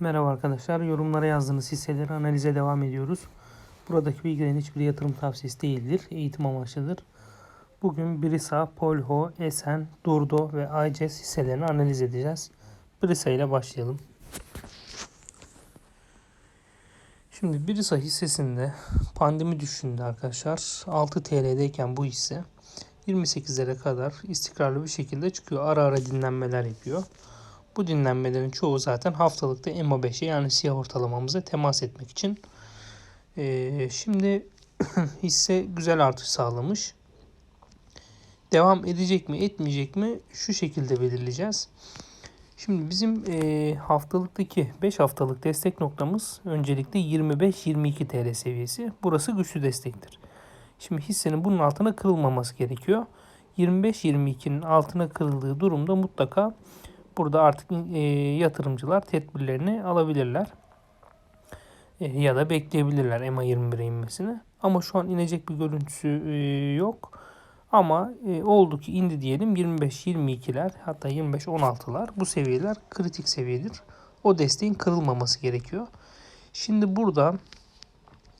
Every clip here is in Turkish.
Merhaba arkadaşlar. Yorumlara yazdığınız hisseleri analize devam ediyoruz. Buradaki bilgilerin hiçbir yatırım tavsiyesi değildir. Eğitim amaçlıdır. Bugün Brisa, Polho, Esen, Durdo ve ICES hisselerini analiz edeceğiz. Brisa ile başlayalım. Şimdi Brisa hissesinde pandemi düşündü arkadaşlar. 6 TL'deyken bu hisse 28'lere kadar istikrarlı bir şekilde çıkıyor. Ara ara dinlenmeler yapıyor. Bu dinlenmelerin çoğu zaten haftalıkta EMA5'e yani siyah ortalamamıza temas etmek için. Ee, şimdi hisse güzel artış sağlamış. Devam edecek mi etmeyecek mi şu şekilde belirleyeceğiz. Şimdi bizim e, haftalıktaki 5 haftalık destek noktamız öncelikle 25-22 TL seviyesi. Burası güçlü destektir. Şimdi hissenin bunun altına kırılmaması gerekiyor. 25-22'nin altına kırıldığı durumda mutlaka burada artık e, yatırımcılar tedbirlerini alabilirler. E, ya da bekleyebilirler EMA 21'e inmesini. Ama şu an inecek bir görüntüsü e, yok. Ama e, oldu ki indi diyelim 25-22'ler hatta 25-16'lar bu seviyeler kritik seviyedir. O desteğin kırılmaması gerekiyor. Şimdi burada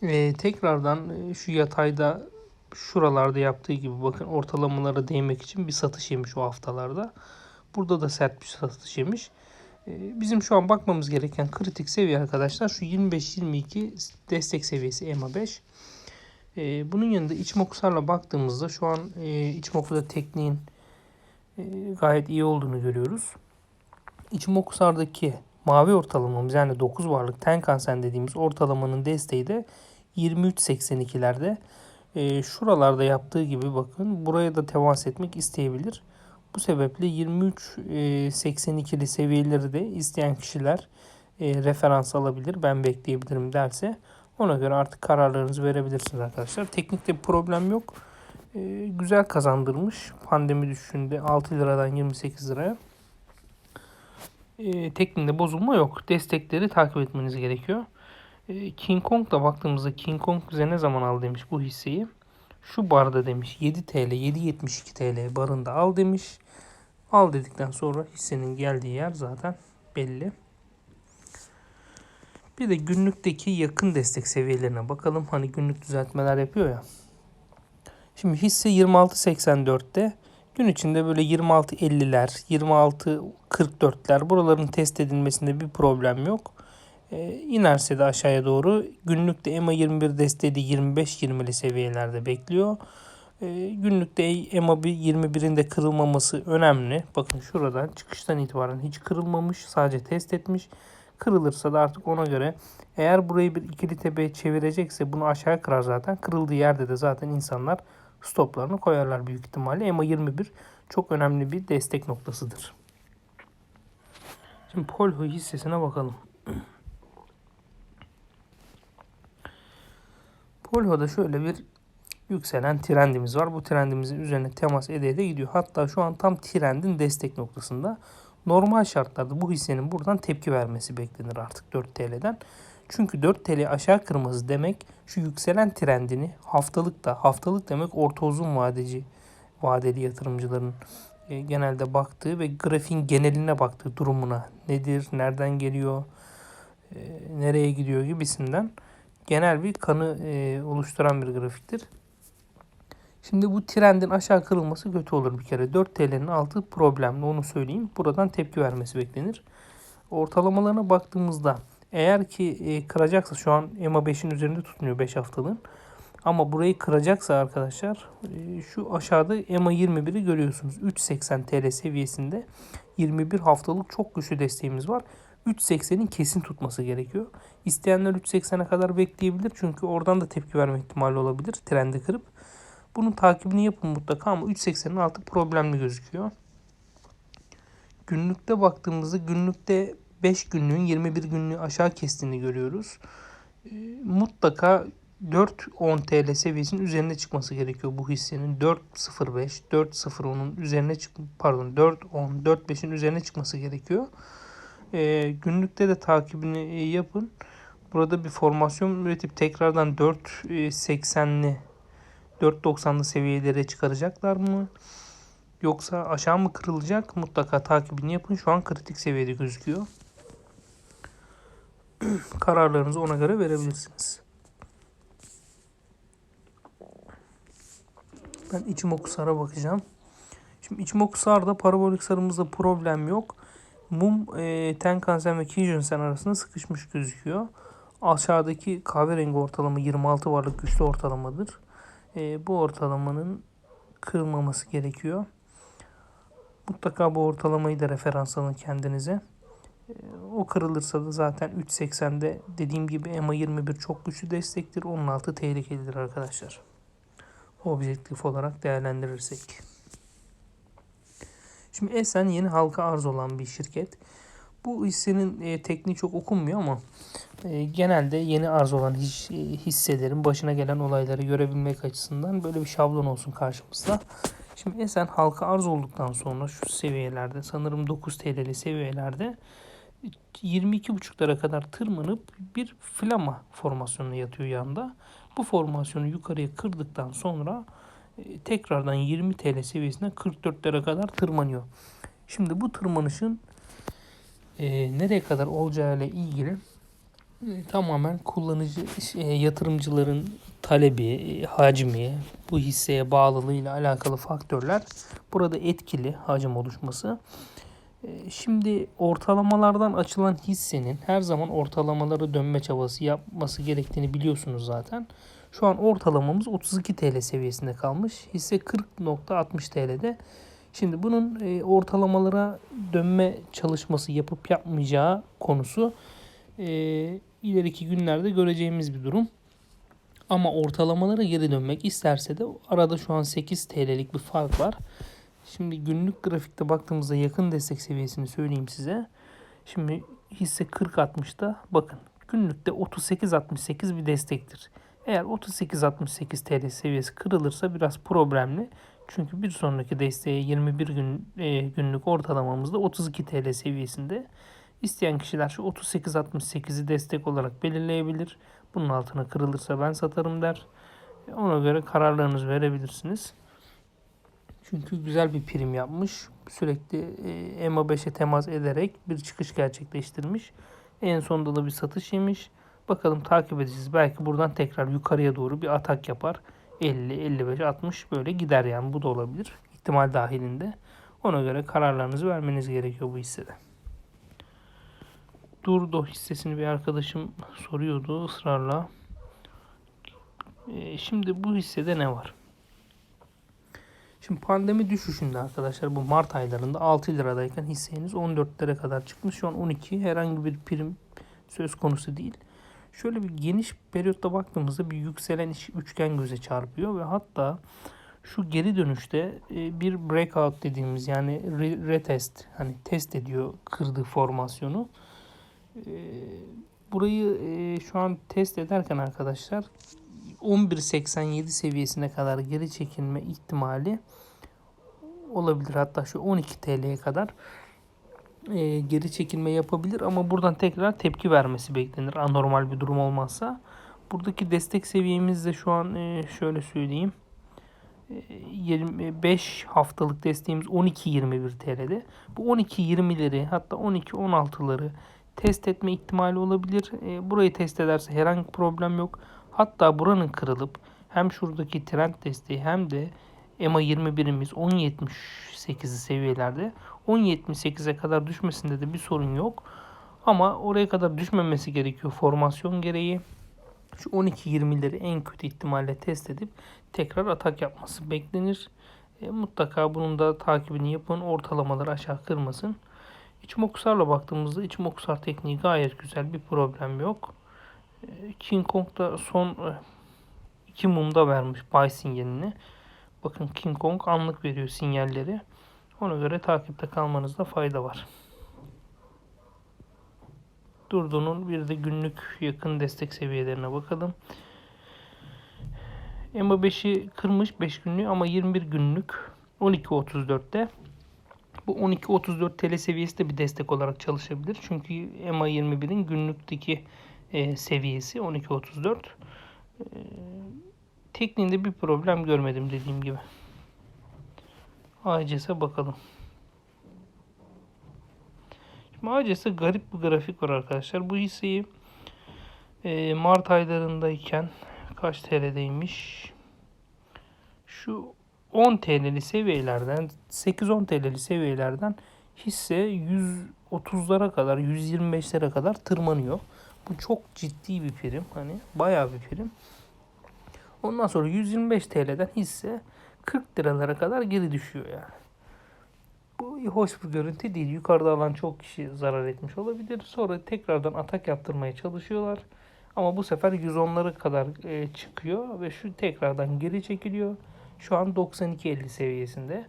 e, tekrardan e, şu yatayda şuralarda yaptığı gibi bakın ortalamalara değmek için bir satış yemiş o haftalarda. Burada da sert bir satış yemiş. E, bizim şu an bakmamız gereken kritik seviye arkadaşlar şu 25-22 destek seviyesi EMA 5. E, bunun yanında içmokusarla baktığımızda şu an e, içmokuda tekniğin e, gayet iyi olduğunu görüyoruz. İçmokusardaki mavi ortalamamız yani 9 varlık Tenkan-sen dediğimiz ortalamanın desteği de 23.82'lerde. E, şuralarda yaptığı gibi bakın buraya da temas etmek isteyebilir. Bu sebeple 23.82'li seviyeleri de isteyen kişiler e, referans alabilir. Ben bekleyebilirim derse ona göre artık kararlarınızı verebilirsiniz arkadaşlar. Teknikte bir problem yok. E, güzel kazandırmış. Pandemi düşünde 6 liradan 28 liraya. E, tekniğinde bozulma yok. Destekleri takip etmeniz gerekiyor. E, King Kong'da baktığımızda King Kong bize ne zaman al demiş bu hisseyi. Şu barda demiş 7 TL 7.72 TL barında al demiş. Al dedikten sonra hissenin geldiği yer zaten belli. Bir de günlükteki yakın destek seviyelerine bakalım. Hani günlük düzeltmeler yapıyor ya. Şimdi hisse 26.84'te. Gün içinde böyle 26.50'ler, 26.44'ler buraların test edilmesinde bir problem yok. E, inerse de aşağıya doğru günlükte EMA 21 desteği 25-20'li seviyelerde bekliyor. E, günlükte EMA 21'in de kırılmaması önemli. Bakın şuradan çıkıştan itibaren hiç kırılmamış. Sadece test etmiş. Kırılırsa da artık ona göre eğer burayı bir ikili tepeye çevirecekse bunu aşağı kırar zaten. Kırıldığı yerde de zaten insanlar stoplarını koyarlar büyük ihtimalle. EMA 21 çok önemli bir destek noktasıdır. Şimdi Polho hissesine bakalım. Polho'da şöyle bir yükselen trendimiz var. Bu trendimizin üzerine temas ede ede gidiyor. Hatta şu an tam trendin destek noktasında. Normal şartlarda bu hissenin buradan tepki vermesi beklenir artık 4 TL'den. Çünkü 4 TL aşağı kırması demek şu yükselen trendini haftalıkta, haftalık demek orta uzun vadeci vadeli yatırımcıların e, genelde baktığı ve grafiğin geneline baktığı durumuna nedir, nereden geliyor, e, nereye gidiyor gibisinden genel bir kanı e, oluşturan bir grafiktir. Şimdi bu trendin aşağı kırılması kötü olur bir kere. 4 TL'nin altı problemli onu söyleyeyim. Buradan tepki vermesi beklenir. Ortalamalarına baktığımızda eğer ki e, kıracaksa şu an EMA 5'in üzerinde tutmuyor 5 haftalığın. Ama burayı kıracaksa arkadaşlar e, şu aşağıda EMA 21'i görüyorsunuz. 3.80 TL seviyesinde 21 haftalık çok güçlü desteğimiz var. 3.80'in kesin tutması gerekiyor. İsteyenler 3.80'e kadar bekleyebilir. Çünkü oradan da tepki verme ihtimali olabilir. Trendi kırıp. Bunun takibini yapın mutlaka ama 3.80'in altı problemli gözüküyor. Günlükte baktığımızda günlükte 5 günlüğün 21 günlüğü aşağı kestiğini görüyoruz. E, mutlaka 4.10 TL seviyesinin üzerine çıkması gerekiyor bu hissenin. 4.05, 4.10'un üzerine çık pardon 4.10, 4.5'in üzerine çıkması gerekiyor. E, günlükte de takibini e, yapın. Burada bir formasyon üretip tekrardan 4.80'li 4.90'lı seviyelere çıkaracaklar mı? Yoksa aşağı mı kırılacak? Mutlaka takibini yapın. Şu an kritik seviyede gözüküyor. Kararlarınızı ona göre verebilirsiniz. Ben Ichimokusar'a bakacağım. Şimdi Ichimokusar'da parabolik sarımızda problem yok. Mum e, Tenkan-sen ve Kijun-sen arasında sıkışmış gözüküyor. Aşağıdaki kahverengi ortalama 26 varlık güçlü ortalamadır. E, bu ortalamanın kırılmaması gerekiyor. Mutlaka bu ortalamayı da referans alın kendinize. E, o kırılırsa da zaten 3.80'de dediğim gibi EMA 21 çok güçlü destektir. Onun altı tehlikelidir arkadaşlar. Objektif olarak değerlendirirsek. Şimdi Esen yeni halka arz olan bir şirket. Bu hissenin e, tekniği çok okunmuyor ama e, genelde yeni arz olan his, e, hisselerin başına gelen olayları görebilmek açısından böyle bir şablon olsun karşımızda. Şimdi Esen halka arz olduktan sonra şu seviyelerde sanırım 9 TL'li seviyelerde 22.5'lara kadar tırmanıp bir flama formasyonuna yatıyor yanda. Bu formasyonu yukarıya kırdıktan sonra tekrardan 20 TL seviyesine 44'lere kadar tırmanıyor. Şimdi bu tırmanışın e, nereye kadar olacağı ile ilgili e, tamamen kullanıcı e, yatırımcıların talebi, e, hacmi, bu hisseye bağlılığıyla alakalı faktörler burada etkili hacim oluşması. E, şimdi ortalamalardan açılan hissenin her zaman ortalamaları dönme çabası yapması gerektiğini biliyorsunuz zaten. Şu an ortalamamız 32 TL seviyesinde kalmış. Hisse 40.60 TL'de. Şimdi bunun e, ortalamalara dönme çalışması yapıp yapmayacağı konusu e, ileriki günlerde göreceğimiz bir durum. Ama ortalamalara geri dönmek isterse de arada şu an 8 TL'lik bir fark var. Şimdi günlük grafikte baktığımızda yakın destek seviyesini söyleyeyim size. Şimdi hisse 40.60'da bakın günlükte 38.68 bir destektir. Eğer 38.68 TL seviyesi kırılırsa biraz problemli. Çünkü bir sonraki desteğe 21 gün e, günlük ortalamamızda 32 TL seviyesinde. İsteyen kişiler şu 38.68'i destek olarak belirleyebilir. Bunun altına kırılırsa ben satarım der. Ona göre kararlarınızı verebilirsiniz. Çünkü güzel bir prim yapmış. Sürekli e, EMA 5'e temas ederek bir çıkış gerçekleştirmiş. En sonunda da bir satış yemiş. Bakalım takip edeceğiz. Belki buradan tekrar yukarıya doğru bir atak yapar. 50, 55, 60 böyle gider yani. Bu da olabilir. İhtimal dahilinde. Ona göre kararlarınızı vermeniz gerekiyor bu hissede. Durdo hissesini bir arkadaşım soruyordu ısrarla. Ee, şimdi bu hissede ne var? Şimdi pandemi düşüşünde arkadaşlar bu Mart aylarında 6 liradayken hisseniz 14 lira kadar çıkmış. Şu an 12 herhangi bir prim söz konusu değil. Şöyle bir geniş periyotta baktığımızda bir yükselen üçgen göze çarpıyor ve hatta şu geri dönüşte e, bir breakout dediğimiz yani retest hani test ediyor kırdığı formasyonu. E, burayı e, şu an test ederken arkadaşlar 11.87 seviyesine kadar geri çekilme ihtimali olabilir. Hatta şu 12 TL'ye kadar e, geri çekilme yapabilir ama buradan tekrar tepki vermesi beklenir anormal bir durum olmazsa. Buradaki destek seviyemiz de şu an e, şöyle söyleyeyim. E, 25 haftalık desteğimiz 12.21 TL'de. Bu 12.20'leri hatta 12.16'ları test etme ihtimali olabilir. E, burayı test ederse herhangi problem yok. Hatta buranın kırılıp hem şuradaki trend desteği hem de EMA 21'imiz 10.78'i seviyelerde. 10.78'e kadar düşmesinde de bir sorun yok. Ama oraya kadar düşmemesi gerekiyor formasyon gereği. Şu 12.20'leri en kötü ihtimalle test edip tekrar atak yapması beklenir. E, mutlaka bunun da takibini yapın. Ortalamaları aşağı kırmasın. İçimokusarla baktığımızda içimokusar tekniği gayet güzel. Bir problem yok. E, King Kong da son e, iki mumda vermiş buy sinyalini. Bakın King Kong anlık veriyor sinyalleri. Ona göre takipte kalmanızda fayda var. Durdu'nun bir de günlük yakın destek seviyelerine bakalım. EMA 5'i kırmış 5 günlük ama 21 günlük 12.34'te. Bu 12.34 TL seviyesi de bir destek olarak çalışabilir. Çünkü EMA 21'in günlükteki e, seviyesi 12.34. E, tekniğinde bir problem görmedim dediğim gibi. ACS'e bakalım. Şimdi ACS'e garip bir grafik var arkadaşlar. Bu hisseyi Ee, Mart aylarındayken kaç TL'deymiş? Şu 10 TL'li seviyelerden 8-10 TL'li seviyelerden hisse 130'lara kadar 125'lere kadar tırmanıyor. Bu çok ciddi bir prim. Hani bayağı bir prim. Ondan sonra 125 TL'den hisse 40 liralara kadar geri düşüyor yani. Bu hoş bir görüntü değil. Yukarıda alan çok kişi zarar etmiş olabilir. Sonra tekrardan atak yaptırmaya çalışıyorlar. Ama bu sefer 110'lara kadar e, çıkıyor ve şu tekrardan geri çekiliyor. Şu an 92.50 seviyesinde.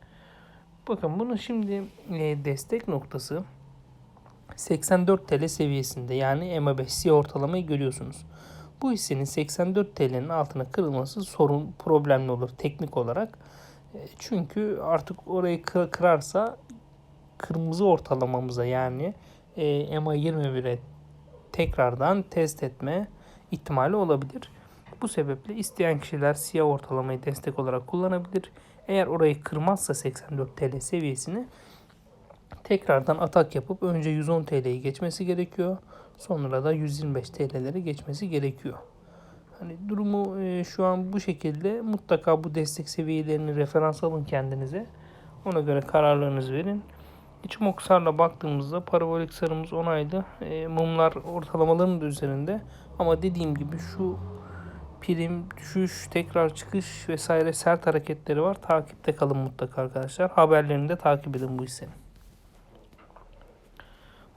Bakın bunun şimdi e, destek noktası 84 TL seviyesinde. Yani EMA 5 siyah ortalamayı görüyorsunuz. Bu hissenin 84 TL'nin altına kırılması sorun problemli olur teknik olarak. E, Çünkü artık orayı kı- kırarsa kırmızı ortalamamıza yani EMA 21'e tekrardan test etme ihtimali olabilir. Bu sebeple isteyen kişiler siyah ortalamayı destek olarak kullanabilir. Eğer orayı kırmazsa 84 TL seviyesini tekrardan atak yapıp önce 110 TL'yi geçmesi gerekiyor. Sonra da 125 TL'leri geçmesi gerekiyor. Hani durumu e, şu an bu şekilde mutlaka bu destek seviyelerini referans alın kendinize. Ona göre kararlarınızı verin. İçimoksar'la baktığımızda parabolik sarımız onaylı. E, mumlar ortalamaların da üzerinde. Ama dediğim gibi şu prim, düşüş, tekrar çıkış vesaire sert hareketleri var. Takipte kalın mutlaka arkadaşlar. Haberlerini de takip edin bu hissenin.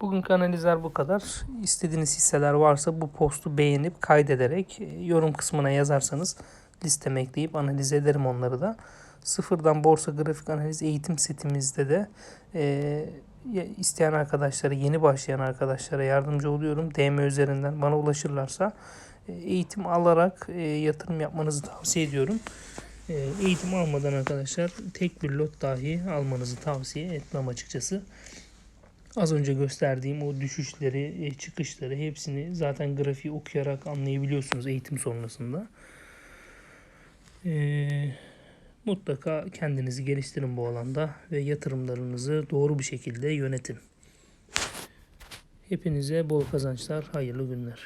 Bugünkü analizler bu kadar. İstediğiniz hisseler varsa bu postu beğenip kaydederek e, yorum kısmına yazarsanız listeme ekleyip analiz ederim onları da. Sıfırdan borsa grafik analiz eğitim setimizde de e, isteyen arkadaşlara, yeni başlayan arkadaşlara yardımcı oluyorum. DM üzerinden bana ulaşırlarsa e, eğitim alarak e, yatırım yapmanızı tavsiye ediyorum. E, eğitim almadan arkadaşlar tek bir lot dahi almanızı tavsiye etmem açıkçası. Az önce gösterdiğim o düşüşleri, e, çıkışları hepsini zaten grafiği okuyarak anlayabiliyorsunuz eğitim sonrasında. Ee, mutlaka kendinizi geliştirin bu alanda ve yatırımlarınızı doğru bir şekilde yönetin. Hepinize bol kazançlar, hayırlı günler.